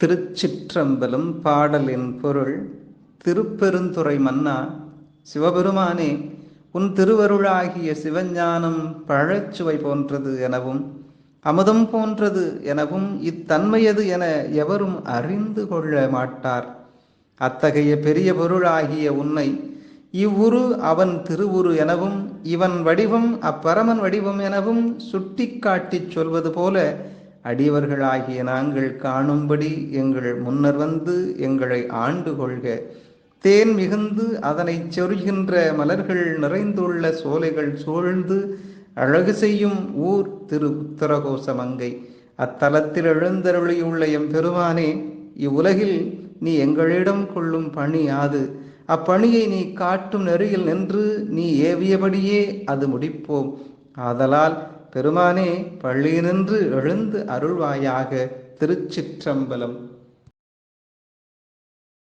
திருச்சிற்றம்பலம் பாடலின் பொருள் திருப்பெருந்துறை மன்னா சிவபெருமானே உன் திருவருளாகிய சிவஞானம் பழச்சுவை போன்றது எனவும் அமுதம் போன்றது எனவும் இத்தன்மையது என எவரும் அறிந்து கொள்ள மாட்டார். அத்தகைய பெரிய பொருளாகிய உன்னை இவ்வுரு அவன் திருவுரு எனவும் இவன் வடிவம் அப்பரமன் வடிவம் எனவும் சுட்டி காட்டிச் சொல்வது போல அடியவர்களாகிய நாங்கள் காணும்படி எங்கள் முன்னர் வந்து எங்களை ஆண்டு கொள்க. தேன் மிகுந்து அதனைச் சொருகின்ற மலர்கள் நிறைந்துள்ள சோலைகள் சூழ்ந்து அழகு செய்யும் ஊர் திரு உத்தரகோசமங்கை அத்தலத்தில் எழுந்தருளியுள்ள எம் பெருமானே இவ்வுலகில் நீ எங்களிடம் கொள்ளும் பணி யாது? அப்பணியை நீ காட்டும் நெறியில் நின்று நீ ஏவியபடியே அது முடிப்போம். ஆதலால் பெருமானே பள்ளியினின்று எழுந்து அருள்வாயாக திருச்சிற்றம்பலம்.